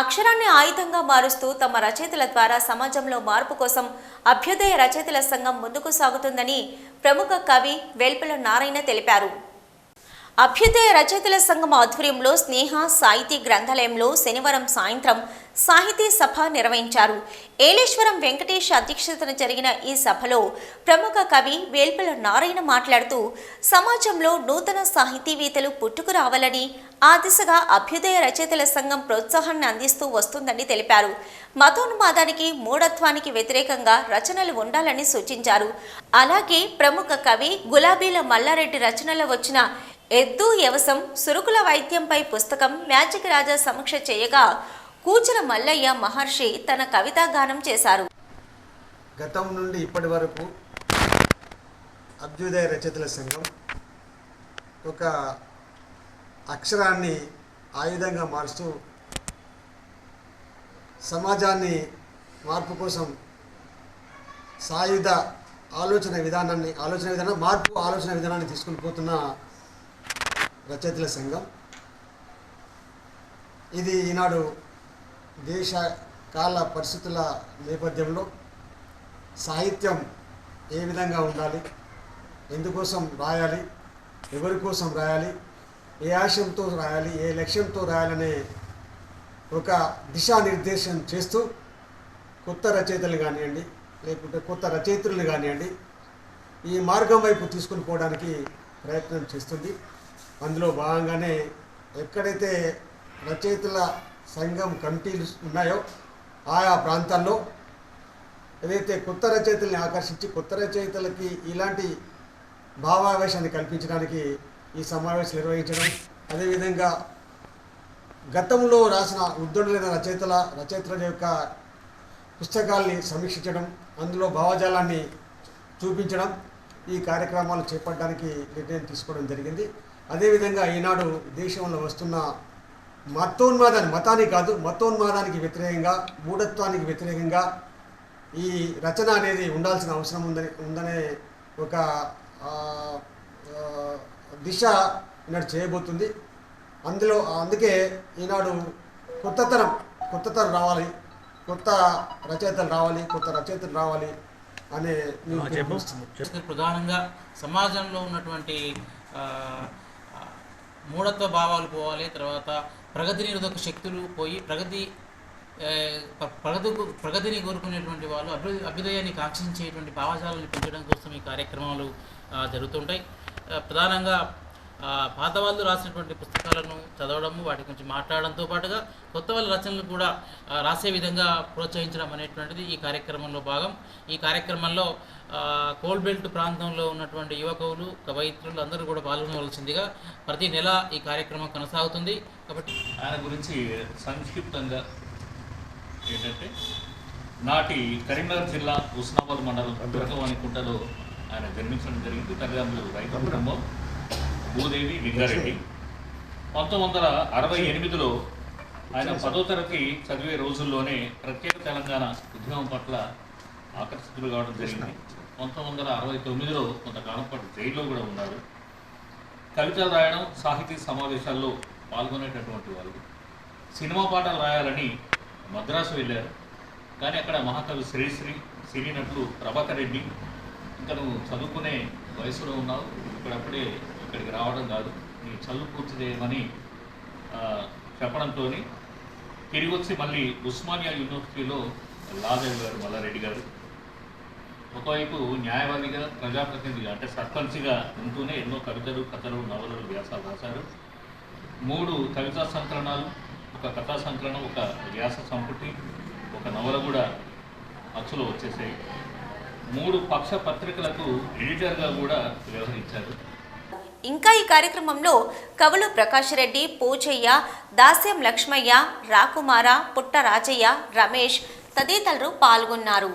అక్షరాన్ని ఆయుధంగా మారుస్తూ తమ రచయితల ద్వారా సమాజంలో మార్పు కోసం అభ్యుదయ రచయితల సంఘం ముందుకు సాగుతుందని ప్రముఖ కవి వేల్పుల నారాయణ తెలిపారు. అభ్యుదయ రచయితల సంఘం ఆధ్వర్యంలో స్నేహ సాహితీ గ్రంథాలయంలో శనివారం సాయంత్రం సాహితీ సభ నిర్వహించారు. ఏలేశ్వరం వెంకటేష్ అధ్యక్షతన జరిగిన ఈ సభలో ప్రముఖ కవి వేల్పుల నారాయణ మాట్లాడుతూ సమాజంలో నూతన సాహితీవేత్తలు పుట్టుకు రావాలని ఆ దిశగా అభ్యుదయ రచయితల సంఘం ప్రోత్సాహాన్ని అందిస్తూ వస్తుందని తెలిపారు. మతోన్మాదానికి మూఢత్వానికి వ్యతిరేకంగా రచనలు ఉండాలని సూచించారు. అలాగే ప్రముఖ కవి గులాబీల మల్లారెడ్డి రచనలు వచ్చిన ఎద్దు యవసం సురుకుల వైద్యంపై పుస్తకం మ్యాజిక్ రాజా సమీక్ష చేయగా కూచల మల్లయ్య మహర్షి తన కవితా గానం చేశారు. గతం నుండి ఇప్పటి వరకు అభ్యుదయ రచయితల సంఘం ఒక అక్షరాన్ని ఆయుధంగా మారుస్తూ సమాజాన్ని మార్పు కోసం సాయుధ ఆలోచన విధానాన్ని ఆలోచన విధానం మార్పు ఆలోచన విధానాన్ని తీసుకుని పోతున్న రచయితల సంఘం. ఇది ఈనాడు దేశ కాల పరిస్థితుల నేపథ్యంలో సాహిత్యం ఏ విధంగా ఉండాలి? ఎందుకోసం రాయాలి? ఎవరి కోసం రాయాలి? ఏ ఆశయంతో రాయాలి? ఏ లక్ష్యంతో రాయాలనే ఒక దిశానిర్దేశం చేస్తూ కొత్త రచయితలు కానివ్వండి లేకుంటే కొత్త రచయిత్రులు కానివ్వండి ఈ మార్గం వైపు తీసుకుని పోవడానికి ప్రయత్నం చేస్తుంది. అందులో భాగంగానే ఎక్కడైతే రచయితల సంఘం కమిటీలు ఉన్నాయో ఆయా ప్రాంతాల్లో ఏదైతే కొత్త రచయితల్ని ఆకర్షించి కొత్త రచయితలకి ఇలాంటి భావావేశాన్ని కల్పించడానికి ఈ సమావేశం నిర్వహించడం అదేవిధంగా గతంలో రాసిన ఉద్దండులైన రచయితల రచయితల యొక్క పుస్తకాల్ని సమీక్షించడం అందులో భావజాలాన్ని చూపించడం ఈ కార్యక్రమాలు చేపట్టడానికి నిర్ణయం తీసుకోవడం జరిగింది. అదేవిధంగా ఈనాడు దేశంలో వస్తున్న మతోన్మాదాన్ని మతానికి కాదు మతోన్మాదానికి వ్యతిరేకంగా మూఢత్వానికి వ్యతిరేకంగా ఈ రచన అనేది ఉండాల్సిన అవసరం ఉందని ఉందనే ఒక ఆ, ఆ, దిశ ఈనాడు చేయబోతుంది. అందులో అందుకే ఈనాడు కొత్త తరం కొత్త తరం రావాలి కొత్త రచయితలు రావాలి కొత్త రచయితలు రావాలి అనే ప్రధానంగా సమాజంలో ఉన్నటువంటి మూఢత్వ భావాలు పోవాలి తర్వాత ప్రగతి నిరోధక శక్తులు పోయి ప్రగతి ప్రగతి ప్రగతిని కోరుకునేటువంటి వాళ్ళు అభ్యు అభ్యుదయాన్ని కాంక్షించేటువంటి భావజాలను పెంచడం కోసం ఈ కార్యక్రమాలు జరుగుతుంటాయి. ప్రధానంగా పాత వాళ్ళు రాసినటువంటి పుస్తకాలను చదవడము వాటి గురించి మాట్లాడడంతో పాటుగా కొత్త వాళ్ళ రచనలు కూడా రాసే విధంగా ప్రోత్సహించడం అనేటువంటిది ఈ కార్యక్రమంలో భాగం. ఈ కార్యక్రమంలో ఆ, కోల్ బెల్ట్ ప్రాంతంలో ఉన్నటువంటి యువకులు కవయిత్రులు అందరూ కూడా పాల్గొనవలసిందిగా ప్రతి నెల ఈ కార్యక్రమం కొనసాగుతుంది. కాబట్టి ఆయన గురించి సంక్షిప్తంగా ఏంటంటే నాటి కరీంనగర్ జిల్లా ఉస్నాబాద్ మండలం దుర్గవాణికుంటలో ఆయన జన్మించడం జరిగింది. తల్లిదండ్రులు రైతు కుటుంబం. భూదేవి లింగారెడ్డి. పంతొమ్మిది వందల అరవై ఎనిమిదిలో ఆయన పదో తరగతి చదివే రోజుల్లోనే ప్రత్యేక తెలంగాణ ఉద్యమం పట్ల ఆకర్షితులు కావడం జరిగింది. పంతొమ్మిది వందల అరవై తొమ్మిదిలో కొంతకాలం పాటు జైల్లో కూడా ఉన్నారు. కవితలు రాయడం సాహితీ సమావేశాల్లో పాల్గొనేటటువంటి వాళ్ళు సినిమా పాటలు రాయాలని మద్రాసు వెళ్ళారు. కానీ అక్కడ మహాకవి శ్రీశ్రీ సినీ నటులు ప్రభాకర్ రెడ్డి ఇంకా నువ్వు చదువుకునే వయసులో ఉన్నావు. ఇప్పుడప్పుడే ఇక్కడికి రావడం కాదు. నీ చదువు పూర్తి చేయమని చెప్పడంతో తిరిగి వచ్చి మళ్ళీ ఉస్మానియా యూనివర్సిటీలో లా చదివారు మల్లారెడ్డి గారు ఒకవైపు న్యాయవాదిగా ప్రజాప్రతినిధిగా అంటే సర్పంచ్గా ఉంటూనే ఎన్నో కవితలు కథలు నవలలు వ్యాసాలు రాశారు. మూడు కవితా సంకలనాలు ఒక కథా సంకలనం ఒక వ్యాస సంపుటి ఒక నవల కూడా అచ్చులో వచ్చేసాయి. మూడు పక్ష పత్రికలకు ఎడిటర్గా కూడా వ్యవహరించారు. ఇంకా ఈ కార్యక్రమంలో కవులు ప్రకాష్ రెడ్డి పోచయ్య దాస్యం లక్ష్మయ్య రాకుమార పుట్ట రాజయ్య రమేష్ తదితరులు పాల్గొన్నారు.